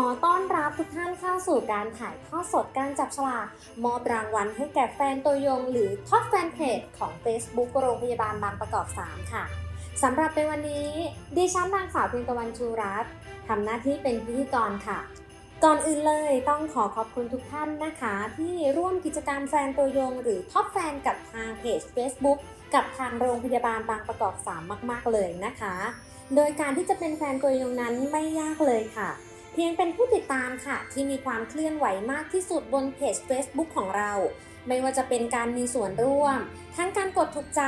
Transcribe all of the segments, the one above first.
ขอต้อนรับทุกท่านเข้าสู่การถ่ายทอดสดการจับฉลากมอบรางวัลให้แก่แฟนตัวยง หรือท็อปแฟนเพจของ Facebook โรงพยาบาลบางประกอบ 3 ค่ะสำหรับในวันนี้ดิฉันนางสาวเพียงตะวันชูรัตน์ทำหน้าที่เป็นพิธีกรค่ะ ก่อนอื่นเลยต้องขอขอบคุณทุกท่านนะคะ ที่ร่วมกิจกรรมแฟนตัวยง หรือท็อปแฟนกับทางเพจ Facebook กับทางโรงพยาบาลบางประกอบ 3 มาก ๆ เลยนะคะ โดยการที่จะเป็นแฟนตัวยงนั้นไม่ยากเลยค่ะ พียงเป็นผู้ติดตามค่ะ ที่มีความเคลื่อนไหวมากที่สุดบนเพจ Facebook ของเรา ไม่ว่าจะเป็นการมีส่วนร่วม ทั้งการกดถูกใจ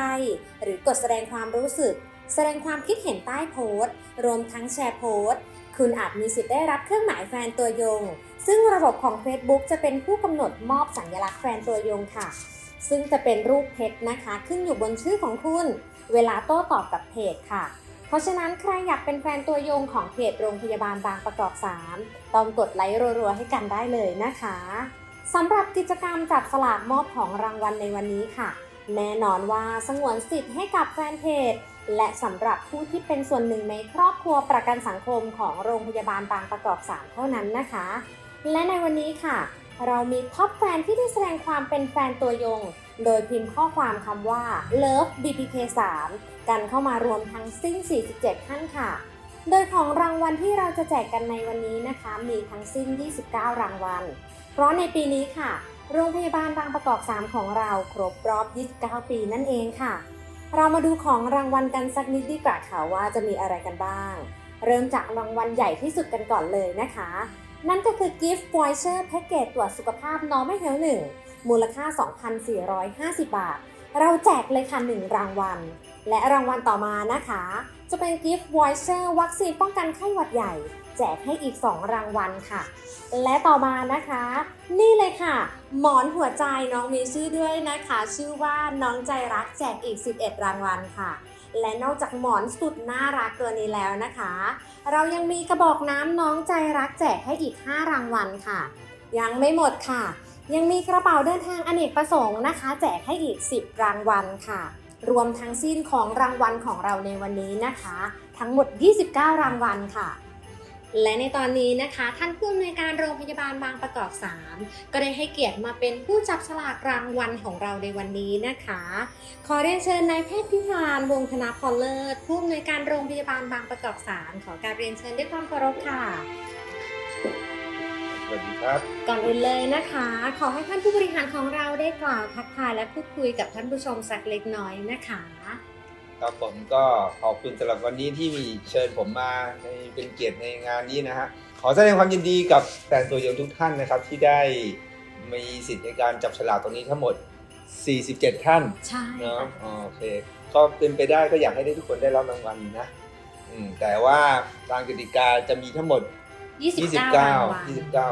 หรือกดแสดงความรู้สึก แสดงความคิดเห็นใต้โพสต์ รวมทั้งแชร์โพสต์ คุณอาจมีสิทธิ์ได้รับเครื่องหมายแฟนตัวยง ซึ่งระบบของ Facebook จะเป็นผู้กำหนดมอบสัญลักษณ์แฟนตัวยงค่ะ ซึ่งจะเป็นรูปเพชรนะคะ ขึ้นอยู่บนชื่อของคุณ เวลาโต้ตอบกับเพจค่ะ เพราะฉะนั้นใครอยากเป็นแฟนตัวยงของเพจโรงพยาบาลบางประกอบ 3 ต้องกดไลค์รัวๆให้กันได้เลยนะคะสำหรับกิจกรรมจับสลากมอบของรางวัลในวันนี้ค่ะ แน่นอนว่าสงวนสิทธิ์ให้กับแฟนเพจ และสำหรับผู้ที่เป็นส่วนหนึ่งในครอบครัวประกันสังคมของโรงพยาบาลบางประกอบ 3 เท่านั้นนะคะ และในวันนี้ค่ะ เรามีท็อปแฟนที่ได้แสดงความเป็นแฟนตัวยง โดยพิมพ์ข้อความคำว่า love bpk 3กันเข้ามารวมทั้งสิ้น 47 ท่านค่ะ โดยของรางวัลที่เราจะแจกกันในวันนี้นะคะ มีทั้งสิ้น 29 รางวัล เพราะในปีนี้ค่ะ โรงพยาบาลบางประกอบ 3 ของเราครบรอบ 29 ปีนั่นเองค่ะ เรามาดูของรางวัลกันสักนิดดีกว่าค่ะว่าจะมีอะไรกันบ้าง เริ่มจากรางวัลใหญ่ที่สุดกันก่อนเลยนะคะ นั่นก็คือ Gift Voucher Package ตรวจสุขภาพ Normal Health 1 มูลค่า 2,450 บาท เราแจกเลยค่ะ 1 รางวัล และรางวัลต่อมานะคะ จะเป็น Gift Voucher วัคซีนป้องกันไข้หวัดใหญ่ แจกให้อีก 2 รางวัลค่ะ และต่อมานะคะ นี่เลยค่ะ หมอนหัวใจน้องมีชื่อด้วยนะคะ ชื่อว่าน้องใจรักแจกอีก 11 รางวัลค่ะและนอกจากหมอนสุดน่ารักตัวนี้แล้วนะคะ เรายังมีกระบอกน้ำน้องใจรักแจกให้อีก 5 รางวัลค่ะ ยังไม่หมดค่ะ ยังมีกระเป๋าเดินทางอเนกประสงค์นะคะ แจกให้อีก 10 รางวัลค่ะ รวมทั้งสิ้นของรางวัลของเราในวันนี้นะคะ ทั้งหมด 29 รางวัลค่ะและในตอนนี้นะคะ ท่านผู้อำนวยการโรงพยาบาลบางประกอบ 3 ก็ได้ให้เกียรติมาเป็นผู้จับฉลากรางวัลของเราในวันนี้นะคะ ขอเรียนเชิญนายแพทย์พิธานวงธนาพรเลิศผู้อำนวยการโรงพยาบาลบางประกอบ 3 ขอการเรียนเชิญด้วยความเคารพค่ะ วัสดีครับ ก่อนอื่นเลยนะคะ ขอให้ท่านผู้บริหารของเราได้กล่าวทักทายและพูดคุยกับท่านผู้ชมสักเล็กน้อยนะคะ ครับผมก็ขอบคุณสำหรับวันนี้ที่มีเชิญผมมาในเป็นเกียรติในงานนี้นะฮะ ขอแสดงความยินดีกับแฟนตัวยงทุกท่านนะครับ ที่ได้มีสิทธิ์ในการจับฉลากตรงนี้ทั้งหมด 47 ท่านใช่เนาะค่ะอ๋อโอเคก็เป็นไปได้ก็อยากให้ได้ทุกคนได้รับรางวัลนะอืมแต่ว่าตามกติกาจะมีทั้งหมด 29 รางวัล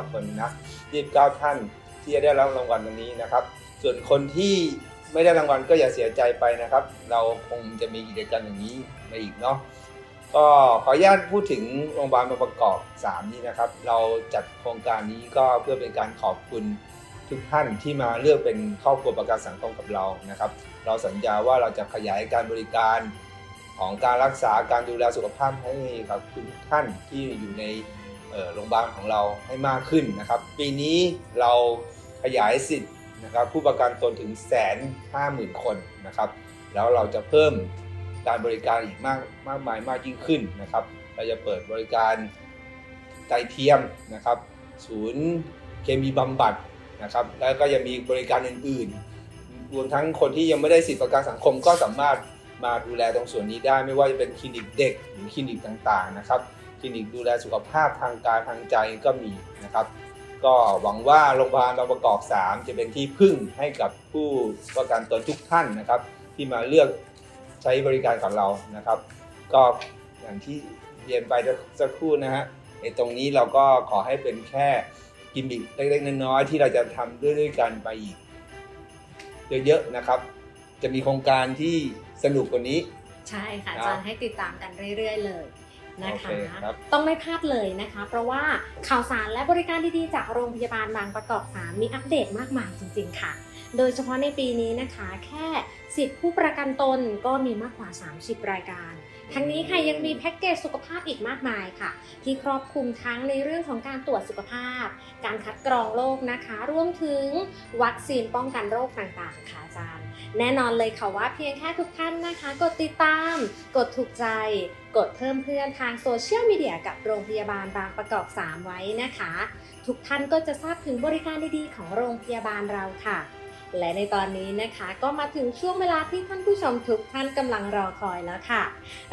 29 29 คนนะ 29 ท่านที่จะได้รับรางวัลวันนี้นะครับ ส่วนคนที่ไม่ได้รางวัลก็อย่าเสียใจไปนะครับ เราคงจะมีกิจกรรมอย่างนี้มาอีกเนาะก็ขออนุญาตพูดถึงโรงพยาบาลมาประกอบ 3 นี้นะครับ เราจัดโครงการนี้ก็เพื่อเป็นการขอบคุณทุกท่านที่มาเลือกเป็นครอบครัวประกันสังคมกับเรานะครับ เราสัญญาว่าเราจะขยายการบริการของการรักษาการดูแลสุขภาพให้กับทุกท่านที่อยู่ในเอ่อ โรงพยาบาลของเราให้มากขึ้นนะครับ ปีนี้เราขยายสิทธิ์นะครับผู้ประกันตนถึงแสนห้าหมื่นคนนะครับ แล้วเราจะเพิ่มการบริการอีกมากมากมายมากยิ่งขึ้นนะครับ เราจะเปิดบริการไตเทียมนะครับ ศูนย์เคมีบำบัดนะครับ แล้วก็ยังมีบริการอื่นๆ รวมทั้งคนที่ยังไม่ได้สิทธิประกันสังคมก็สามารถมาดูแลตรงส่วนนี้ได้ไม่ว่าจะเป็นคลินิกเด็กหรือคลินิกต่างๆนะครับ คลินิกดูแลสุขภาพทางกายทางใจก็มีนะครับ ก็หวังว่าโรงพยาบาลบางประกอบ 3 จะเป็นที่พึ่งให้กับผู้ประกันตนทุกท่านนะครับ ที่มาเลือกใช้บริการกับเรานะครับ ก็อย่างที่เรียนไปสักครู่นะฮะในตรงนี้เราก็ขอให้เป็นแค่กิมมิคเล็กๆน้อยๆที่เราจะทำด้วยๆกันไปอีกเยอะๆนะครับ จะมีโครงการที่สนุกกว่านี้ ใช่ค่ะครับจะให้ติดตามกันเรื่อย ๆ เลย นะโอคะเคครับต้องไม่พลาดเลยนะคะ เพราะว่าข่าวสารและบริการดีๆ จากโรงพยาบาลบางประกอบ 3 มีอัปเดตมากมายจริง ๆ ค่ะ โดยเฉพาะในปีนี้นะคะ แค่สิทธิผู้ประกันตนก็มีมากกว่า 30 รายการทั้งนี้ค่ะยังมีแพ็กเกจสุขภาพอีกมากมายค่ะ ที่ครอบคลุมทั้งในเรื่องของการตรวจสุขภาพ การคัดกรองโรคนะคะ รวมถึงวัคซีนป้องกันโรคต่างๆ ค่ะอาจารย์ แน่นอนเลยค่ะว่าเพียงแค่ทุกท่านนะคะ กดติดตาม กดถูกใจ กดเพิ่มเพื่อนทางโซเชียลมีเดียกับโรงพยาบาลบางประกอบ 3 ไว้นะคะ ทุกท่านก็จะทราบถึงบริการดีๆ ของโรงพยาบาลเราค่ะ และในตอนนี้นะคะก็มาถึงช่วงเวลาที่ท่านผู้ชมทุกท่านกำลังรอคอยแล้วค่ะ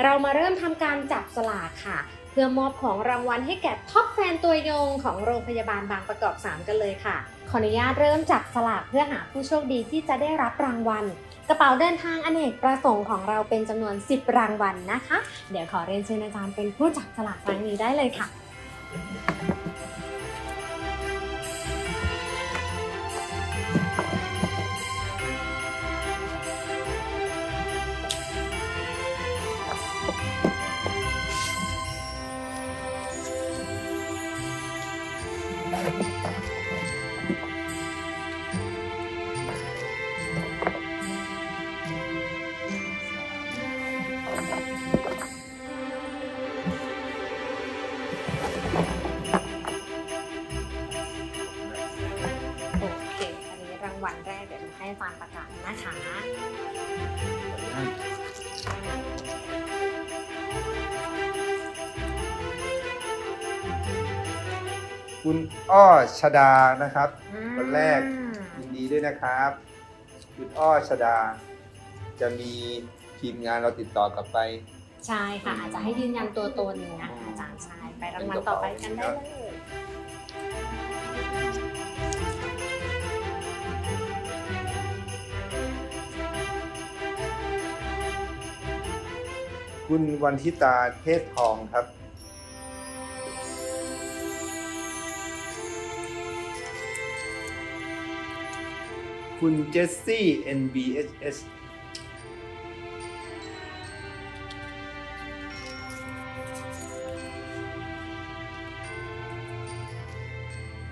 เรามาเริ่มทำการจับสลากค่ะ เพื่อมอบของรางวัลให้แก่ท็อปแฟนตัวยงของโรงพยาบาลบางประกอบ 3 กันเลยค่ะ ขออนุญาตเริ่มจับสลากเพื่อหาผู้โชคดีที่จะได้รับรางวัล กระเป๋าเดินทางอเนกประสงค์ของเราเป็นจำนวน 10 รางวัลนะคะ เดี๋ยวขอเรียนเชิญอาจารย์เป็นผู้จับสลากครั้งนี้ได้เลยค่ะ คุณอ้อชดานะครับอืมคนแรกยินดีด้วยนะครับ คุณอ้อชดา จะมีทีมงานเราติดต่อกลับไป ใช่ค่ะ อาจจะให้ยืนยันตัวตนนะคะอาจารย์ชายไปรางวัลต่อไปกันได้เลยคุณวันทิตาเทศทองครับ คุณเจสซี่ NBHS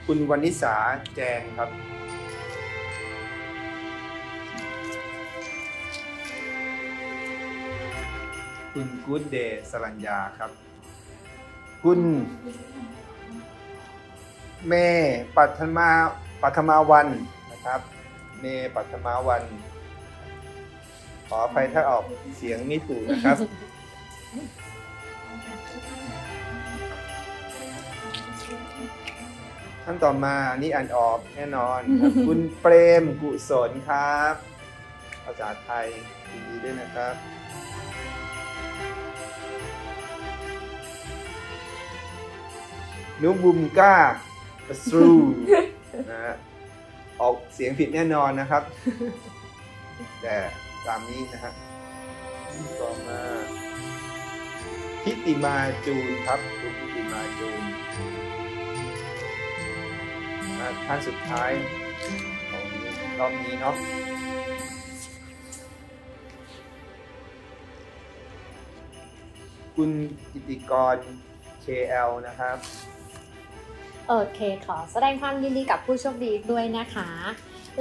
คุณวันนิสาแจงครับ คุณกูดเดย์สรัญญาครับ คุณเมปัทมาปัทมาวันนะครับ เมปัทมาวัน ขออภัยถ้าออกเสียงไม่ถูกนะครับ ท่านต่อมาอันนี้อ่านออกแน่นอนครับคุณเปรมกุศลครับ ภาษาไทยยินดีด้วยนะครับ นุบุมก้าปสรูนะฮะ ออกเสียงผิดแน่นอนนะครับ แต่ตามนี้นะฮะต่อมาทิติมาจูนครับคุณทิติมาจูนท่านสุดท้ายของรอบนี้เนาะคุณกิติกร KL นะครับ โอเคขอแสดงความยินดีกับผู้โชคดีด้วยนะคะ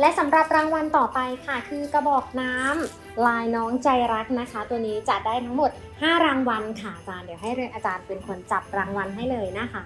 และสำหรับรางวัลต่อไปค่ะ คือกระบอกน้ำลายน้องใจรักนะคะ ตัวนี้จะได้ทั้งหมด 5 รางวัลค่ะอาจารย์เดี๋ยวให้อาจารย์เป็นคนจับรางวัลให้เลยนะคะ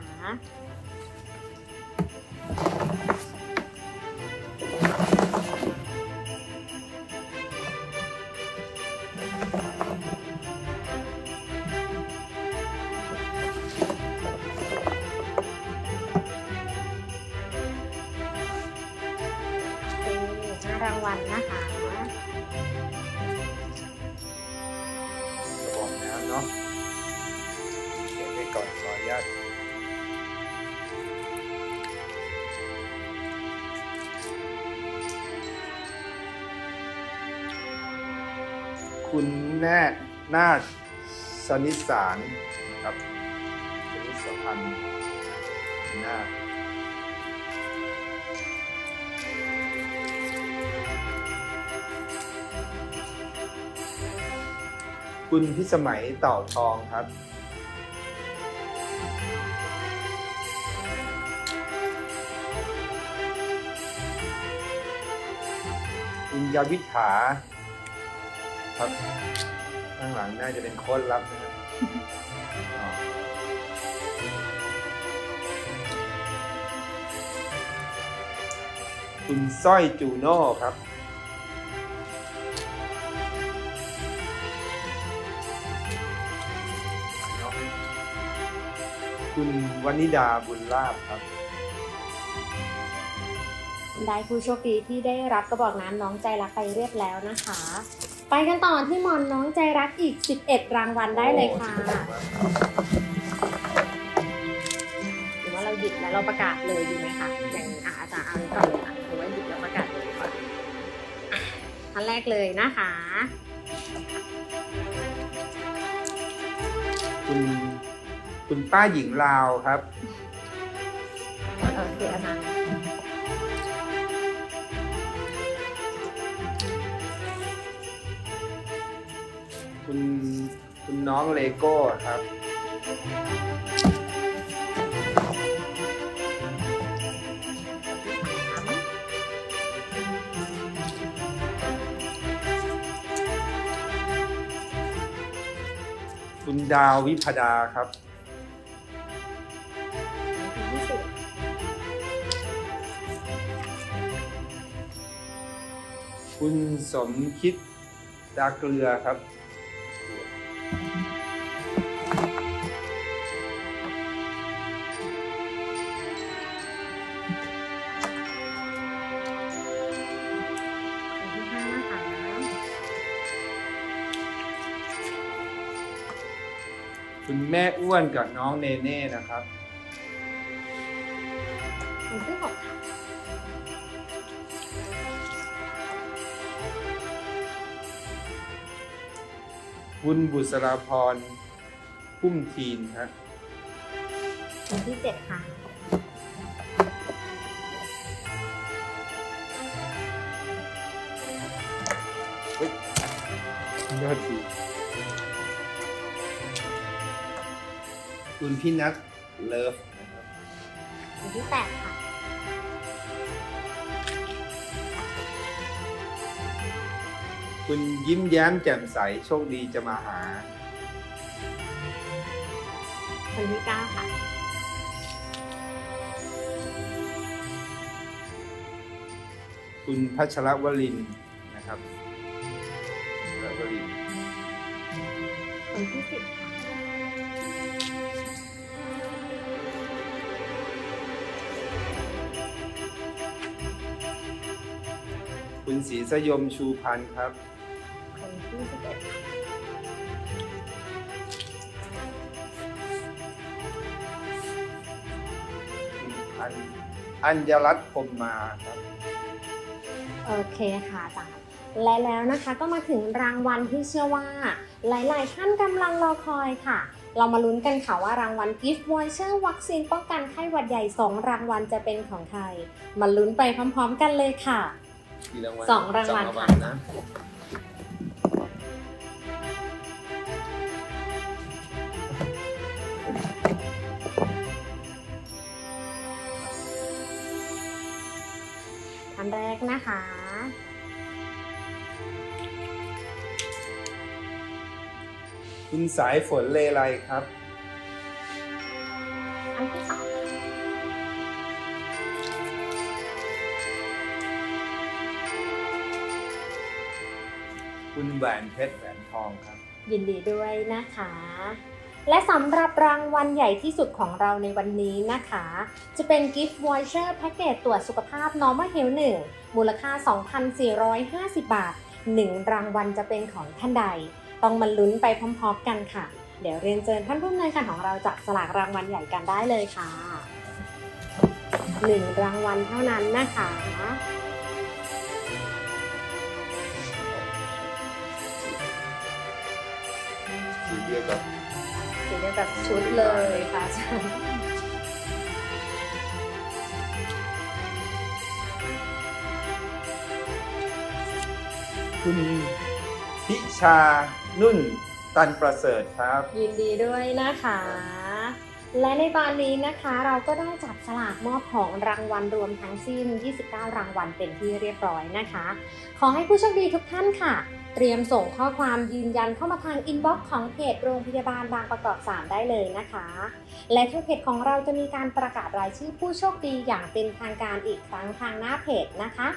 คุณแน่นาฏสนิสารนะครับสนิสพันธ์นาฏคุณพิสมัยเต่าทองครับ คุณยาวิถา ครับข้างหลังน่าจะเป็นโค้ดลับนะครับคุณสร้อยจูโน่ครับ คุณวนิดาบุญลาบครับ ได้ผู้โชคดีที่ได้รับกระบอกน้ำน้องใจรักไปเรียบแล้วนะคะ ไปกันต่อที่มอนน้องใจรักอีก 11 รางวัลได้เลยค่ะหรือว่าเราหยิบแล้วเราประกาศเลยดีไหมคะอย่างอะอาจารย์เอานี้ก่อนเลยค่ะหรือว่าหยิบแล้วประกาศเลยดีกว่าอะท่านแรกเลยนะคะคุณคุณป้าหญิงลาวครับ เออคืออาจารย์ คุณคุณน้องเลโก้ครับ คุณดาววิพดาครับ ที่สิบคุณสมคิดดาเกลือครับ วนกับน้องเนเน่นะครับที่หกคุณบุษราพรพุ่มทีนครับคนที่เจ็ดค่ะ คุณพี่นัทเลิฟนะครับคนที่แปดค่ะ คุณยิ้มแย้มแจ่มใสโชคดีจะมาหา คนที่เก้าค่ะ คุณพัชรวลินนะครับพัชรวลินคนที่สิบค่ะ คุณศรีสยมชูพันธ์ครับ คนที่สิบเอ็ดค่ะคุณอัญอัญญรัตน์พรหมมาครับ โอเคค่ะอาจารย์และแล้วนะคะก็มาถึงรางวัลที่เชื่อว่า หลาย ๆ ท่านกำลังรอคอยค่ะ เรามาลุ้นกันค่ะว่ารางวัล Gift Voucher วัคซีนป้องกันไข้หวัดใหญ่ 2 รางวัลจะเป็นของใคร มาลุ้นไปพร้อม ๆ กันเลยค่ะ กี่รางวัลสองรางวัลสองค่ะ นะอันแรกนะคะ คุณสายฝนเลไลครับ อันที่สอง คุณแหวนเพชรแหวนทองครับ ยินดีด้วยนะคะ และสำหรับรางวัลใหญ่ที่สุดของเราในวันนี้นะคะ จะเป็น Gift Voucher แพ็กเกจตรวจสุขภาพ Normal Health 1 มูลค่า 2,450 บาท 1 รางวัลจะเป็นของท่านใด ต้องมาลุ้นไปพร้อมๆกันค่ะ เดี๋ยวเรียนเชิญท่านผู้อำนวยการของเราจับสลากรางวัลใหญ่กันได้เลยค่ะ 1 รางวัลเท่านั้นนะคะ สีเดียวกับสีเดียวกับชุดเลยค่ะอาจารย์คุณพิชานุ่นตันประเสริฐครับ ยินดีด้วยนะคะ และในตอนนี้นะคะเราก็ได้จับฉลากมอบของรางวัลรวมทั้งสิ้น 29 รางวัลเป็นที่เรียบร้อยนะคะ ขอให้ผู้โชคดีทุกท่านค่ะ เตรียมส่งข้อความยืนยันเข้ามาทางอินบ็อกซ์ของเพจโรงพยาบาลบางประกอบ 3 ได้เลยนะคะ และทางเพจของเราจะมีการประกาศรายชื่อผู้โชคดีอย่างเป็นทางการอีกครั้งทางหน้าเพจนะคะ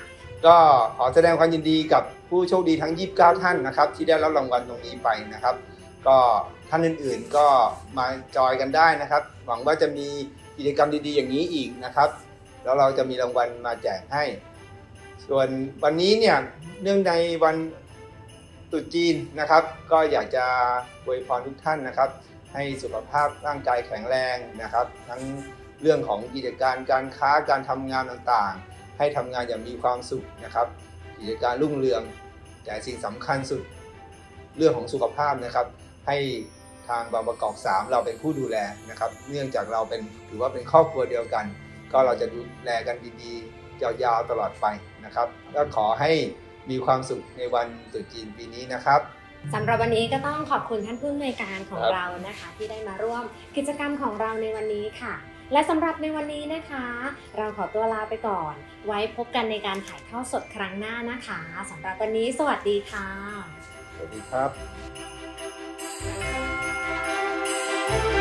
ก็ขอแสดงความยินดีกับผู้โชคดีทั้ง 29 ท่านนะครับ ที่ได้รับรางวัลตรงนี้ไปนะครับ ก็ ท่านอื่นๆ ก็มาจอยกันได้นะครับ หวังว่าจะมีกิจกรรมดีๆ อย่างนี้อีกนะครับ แล้วเราจะมีรางวัลมาแจกให้ ส่วนวันนี้เนี่ยเนื่องในวันตรุษจีนนะครับ ก็อยากจะอวยพรทุกท่านนะครับ ให้สุขภาพร่างกายแข็งแรงนะครับ ทั้งเรื่องของกิจการการค้าการทำงานต่างๆ ให้ทำงานอย่างมีความสุขนะครับ กิจการรุ่งเรืองแต่สิ่งสำคัญสุดเรื่องของสุขภาพนะครับ ให้ ทางบางประกอบ 3 เราเป็นผู้ดูแลนะครับ เนื่องจากเราเป็นถือว่าเป็นครอบครัวเดียวกัน ก็เราจะดูแลกันดีๆ ยาวๆตลอดไปนะครับก็ขอให้มีความสุขในวันตรุษจีนปีนี้นะครับสำหรับวันนี้ก็ต้องขอบคุณท่านผู้อำนวยการของครับเรานะคะ ที่ได้มาร่วมกิจกรรมของเราในวันนี้ค่ะ และสำหรับในวันนี้นะคะ เราขอตัวลาไปก่อน ไว้พบกันในการถ่ายทอดสดครั้งหน้านะคะสำหรับวันนี้สวัสดีค่ะ สวัสดีครับ Bye.